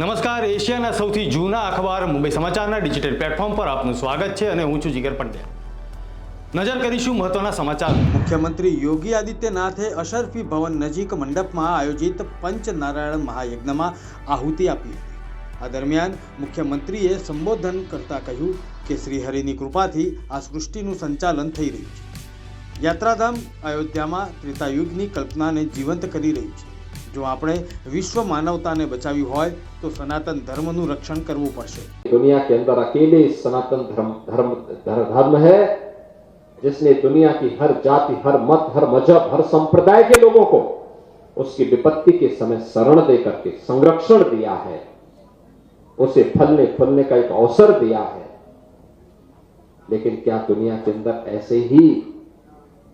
નમસ્કાર, એશિયાના સૌથી જૂના અખબાર મુંબઈ સમાચારના ડિજિટલ પ્લેટફોર્મ પર આપનું સ્વાગત છે અને હું છું જીગર પંડ્યા. નજર કરીશું મહત્વના સમાચાર. મુખ્યમંત્રી યોગી આદિત્યનાથે અશરફી ભવન નજીક મંડપમાં આયોજિત પંચનારાયણ મહાયજ્ઞમાં આહુતિ આપી. આ દરમિયાન મુખ્યમંત્રીએ સંબોધન કરતા કહ્યું કે શ્રીહરિની કૃપાથી આ સૃષ્ટિનું સંચાલન થઈ રહ્યું છે. યાત્રાધામ અયોધ્યામાં ત્રેતાયુગની કલ્પનાને જીવંત કરી રહ્યું છે. જો આપણે વિશ્વ માનવતાને બચાવી હોય તો સનાતન ધર્મનું રક્ષણ કરવું પડશે दुनिया के अंदर अकेले सनातन धर्म धर्म धर- धर्म है जिसने दुनिया की हर जाति हर मत हर मजहब हर संप्रदाय के लोगों को उसकी विपत्ति के समय शरण दे करके संरक्षण दिया है उसे फलने फूलने का एक अवसर दिया है लेकिन क्या दुनिया के अंदर ऐसे ही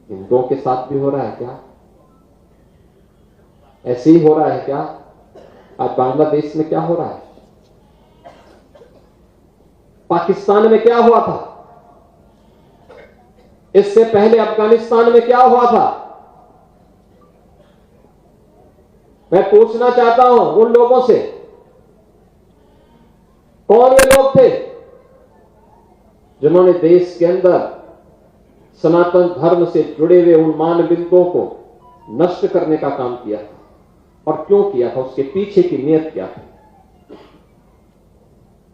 हिंदुओं के साथ भी हो रहा है क्या ऐसे ही हो रहा है क्या? आज बांग्लादेश में क्या हो रहा है? पाकिस्तान में क्या हुआ था? इससे पहले अफ़गानिस्तान में क्या हुआ था? मैं पूछना चाहता हूँ उन लोगों से। कौन ये लोग थे? जिन्होंने देश के अंदर सनातन धर्म से जुड़े हुए उन मान बिंदुओं को नष्ट करने का काम किया था। और क्यों किया था? उसके पीछे की नियत क्या थी?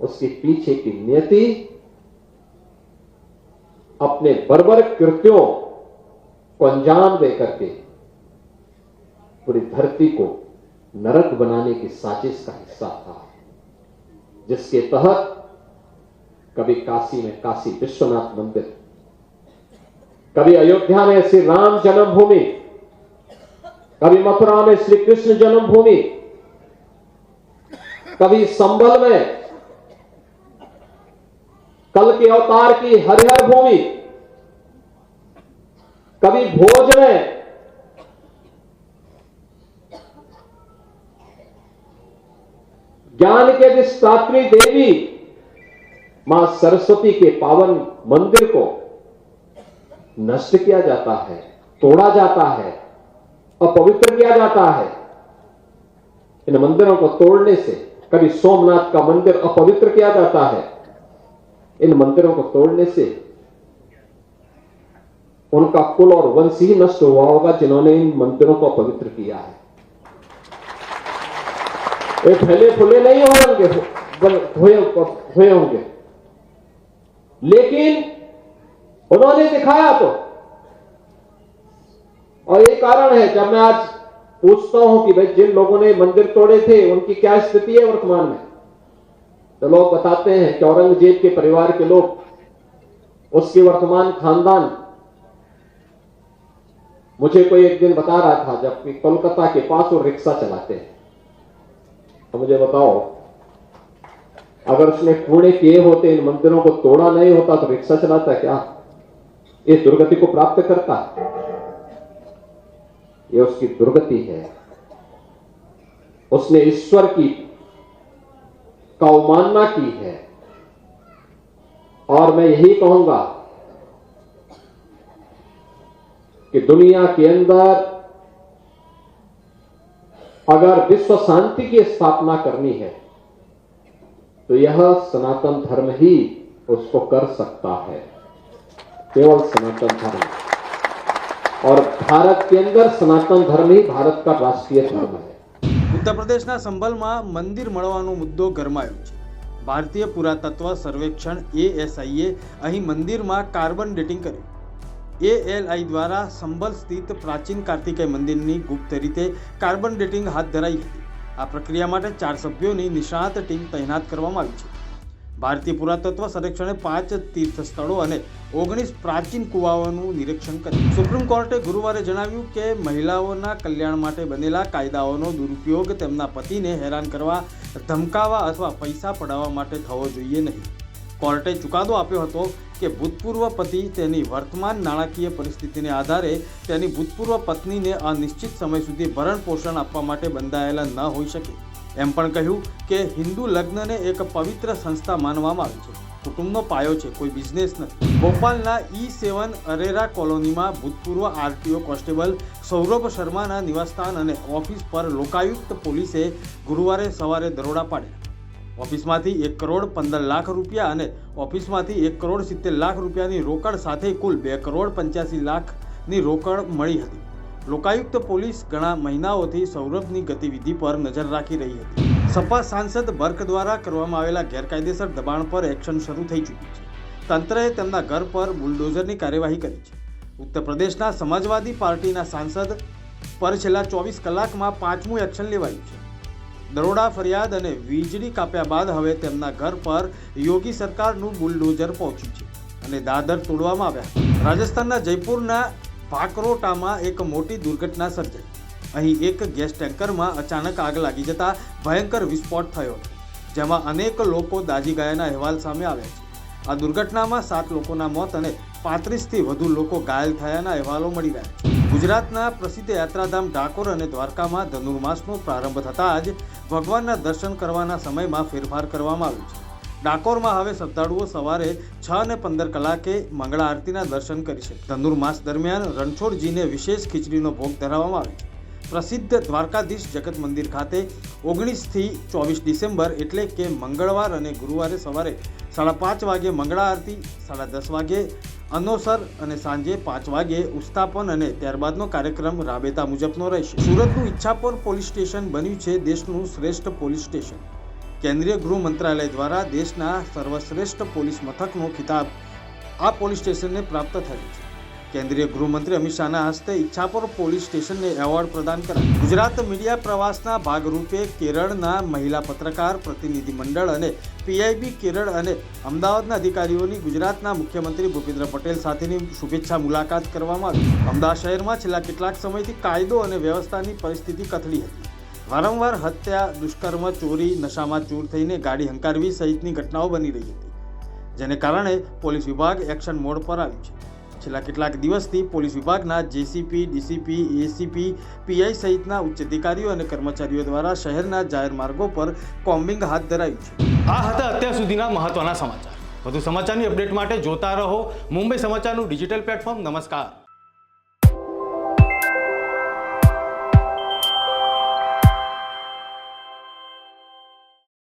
उसके पीछे की नियति अपने बर्बर कृत्यों को अंजाम दे करके पूरी धरती को नरक बनाने की साजिश का हिस्सा था। जिसके तहत कभी काशी में काशी विश्वनाथ मंदिर, कभी अयोध्या में श्री राम जन्मभूमि कभी मथुरा में श्री कृष्ण जन्मभूमि कभी संभल में कल के अवतार की हरिहर भूमि कभी भोज में ज्ञान के अधिष्ठात्री देवी, माँ सरस्वती के पावन मंदिर को नष्ट किया जाता है, तोड़ा जाता है। अपवित्र किया जाता है। इन मंदिरों को तोड़ने से कभी सोमनाथ का मंदिर अपवित्र किया जाता है। इन मंदिरों को तोड़ने से उनका कुल और वंश ही नष्ट हुआ होगा, जिन्होंने इन मंदिरों को अपवित्र किया है। ये फैले फुले नहीं होंगे हुए होंगे। लेकिन उन्होंने दिखाया तो कारण है जब मैं आज पूछता हूँ कि भाई जिन लोगों ने मंदिर तोड़े थे, उनकी क्या स्थिति है वर्तमान में? तो लोग बताते हैं कि औरंगज़ेब के परिवार के लोग, उसके वर्तमान खानदान। मुझे कोई एक दिन बता रहा था जब कि कोलकाता के पास वो रिक्शा चलाते हैं। तो मुझे बताओ, अगर उसने पुणे किए होते, इन मंदिरों को तोड़ा नहीं होता तो रिक्शा चलाता क्या? ये दुर्गति को प्राप्त करता? ये उसकी दुर्गति है। उसने ईश्वर की का की है। और मैं यही कहूँगा कि दुनिया के अंदर अगर विश्व शांति की स्थापना करनी है तो यह सनातन धर्म ही उसको कर सकता है। केवल सनातन धर्म। और भारत के अंदर सनातन धर्म ही भारत का राष्ट्रीय धर्म है ઉત્તર પ્રદેશના સંભલમાં મંદિર મળવાનો મુદ્દો ગરમાયો છે ભારતીય પુરાતત્વ સર્વેક્ષણ એએસઆઈએ અહીં મંદિરમાં કાર્બન ડેટિંગ કર્યું એએલઆઈ દ્વારા સંભલ સ્થિત પ્રાચીન કાર્તિકેય મંદિરની ગુપ્ત રીતે કાર્બન ડેટિંગ હાથ ધરાઈ હતી આ પ્રક્રિયા માટે ચાર સભ્યોની નિષ્ણાત ટીમ તૈનાત કરવામાં આવી છે ભારતીય પુરાતત્વ સંરક્ષણે પાંચ તીર્થ સ્થળો અને ઓગણીસ પ્રાચીન કુવાઓનું નિરીક્ષણ કર્યું. સુપ્રીમ કોર્ટે ગુરુવારે જણાવ્યું કે મહિલાઓના કલ્યાણ માટે બનેલા કાયદાઓનો દુરુપયોગ તેમના પતિને હેરાન કરવા ધમકાવવા અથવા પૈસા પડાવવા માટે થવો જોઈએ નહીં. કોર્ટે ચુકાદો આપ્યો હતો કે ભૂતપૂર્વ પતિ તેની વર્તમાન નાણાકીય પરિસ્થિતિને આધારે તેની ભૂતપૂર્વ પત્નીને અનિશ્ચિત સમય સુધી ભરણ પોષણ આપવા માટે બંધાયેલા ન હોઈ શકે. એમ પણ કહ્યું કે હિન્દુ લગ્નને એક પવિત્ર સંસ્થા માનવામાં આવે છે. કુટુંબનો પાયો છે, કોઈ બિઝનેસ નથી. ભોપાલના ઈ સેવન અરેરા કોલોનીમાં ભૂતપૂર્વ આરટીઓ કોન્સ્ટેબલ સૌરભ શર્માના નિવાસસ્થાન અને ઓફિસ પર લોકાયુક્ત પોલીસે ગુરુવારે સવારે દરોડા પાડ્યા. ઓફિસમાંથી એક કરોડ પંદર લાખ રૂપિયા અને ઓફિસમાંથી એક કરોડ સિત્તેર લાખ રૂપિયાની રોકડ સાથે કુલ બે કરોડ પંચ્યાસી લાખની રોકડ મળી હતી. લોકાયુક્ત પોલીસ ઘણા મહિનાઓથી સૌરભની ગતિવિધિ પર નજર રાખી રહી હતી. સપા સાંસદ બર્ક દ્વારા કરવામાં આવેલા ગેરકાયદેસર દબાણ પર એક્શન શરૂ થઈ ચૂક્યું છે. તંત્રએ તેમના ઘર પર બુલડોઝરની કાર્યવાહી કરી છે. ઉત્તર પ્રદેશના સમાજવાદી પાર્ટીના સાંસદ પર છેલ્લા ચોવીસ કલાકમાં પાંચમું એક્શન લેવાયું છે. દરોડા, ફરિયાદ અને વીજળી કાપ્યા બાદ હવે તેમના ઘર પર યોગી સરકારનું બુલડોઝર પહોંચ્યું છે અને દાદર તોડવામાં આવ્યા. રાજસ્થાનના જયપુરના ભાકરોટામાં એક મોટી દુર્ઘટના સર્જાઈ. અહીં એક ગેસ ટેન્કરમાં અચાનક આગ લાગી જતા ભયંકર વિસ્ફોટ થયો. જેમાં અનેક લોકો દાઝી ગયાના અહેવાલ સામે આવ્યા છે. આ દુર્ઘટનામાં સાત લોકોના મોત અને પાંત્રીસથી વધુ લોકો ઘાયલ થયાના અહેવાલો મળી રહ્યા છે. ગુજરાતના પ્રસિદ્ધ યાત્રાધામ ડાકોર અને દ્વારકામાં ધનુર્માસનો પ્રારંભ થતાં જ ભગવાનના દર્શન કરવાના સમયમાં ફેરફાર કરવામાં આવ્યો છે. ડાકોરમાં હવે શ્રદ્ધાળુઓ સવારે છ ને પંદર કલાકે મંગળા આરતીના દર્શન કરી શકે. ધનુર્માસ દરમિયાન રણછોડજીને વિશેષ ખીચડીનો ભોગ ધરાવવામાં આવે છે. પ્રસિદ્ધ દ્વારકાધીશ જગત મંદિર ખાતે ઓગણીસથી ચોવીસ ડિસેમ્બર એટલે કે મંગળવાર અને ગુરુવારે સવારે સાડા પાંચ વાગે મંગળા આરતી, સાડા દસ વાગે અનોસર અને સાંજે પાંચ વાગે ઉસ્થાપન અને ત્યારબાદનો કાર્યક્રમ રાબેતા મુજબનો રહેશે. સુરતનું ઈચ્છાપોર પોલીસ સ્ટેશન બન્યું છે દેશનું શ્રેષ્ઠ પોલીસ સ્ટેશન. કેન્દ્રીય ગૃહ મંત્રાલય દ્વારા દેશના સર્વશ્રેષ્ઠ પોલીસ મથકનો ખિતાબ આ પોલીસ સ્ટેશનને પ્રાપ્ત થયો છે. કેન્દ્રીય ગૃહમંત્રી અમિત શાહના હસ્તે ઈચ્છાપુર પોલીસ સ્ટેશનને એવોર્ડ પ્રદાન કરાયો. ગુજરાત મીડિયા પ્રવાસના ભાગરૂપે કેરળના મહિલા પત્રકાર પ્રતિનિધિ મંડળ અને પીઆઈબી કેરળ અને અમદાવાદના અધિકારીઓની ગુજરાતના મુખ્યમંત્રી ભૂપેન્દ્ર પટેલ સાથેની શુભેચ્છા મુલાકાત કરવામાં આવી. અમદાવાદ શહેરમાં છેલ્લા કેટલાક સમયથી કાયદો અને વ્યવસ્થાની પરિસ્થિતિ કથળી હતી. વારંવાર હત્યા, દુષ્કર્મ, ચોરી, નશામાં ચૂર થઈને ગાડી હંકારવી સહિતની ઘટનાઓ બની રહી હતી, જેને કારણે પોલીસ વિભાગ એક્શન મોડ પર આવ્યું છે. છેલ્લા કેટલાક દિવસથી પોલીસ વિભાગના જેસીપી, ડીસીપી, એસીપી, પીઆઈ સહિતના ઉચ્ચ અધિકારીઓ અને કર્મચારીઓ દ્વારા શહેરના જાહેર માર્ગો પર કોમ્બિંગ હાથ ધરાયું છે. આ હતા અત્યાર સુધીના મહત્વના સમાચાર. વધુ સમાચારની અપડેટ માટે જોતા રહો મુંબઈ સમાચારનું ડિજિટલ પ્લેટફોર્મ. નમસ્કાર.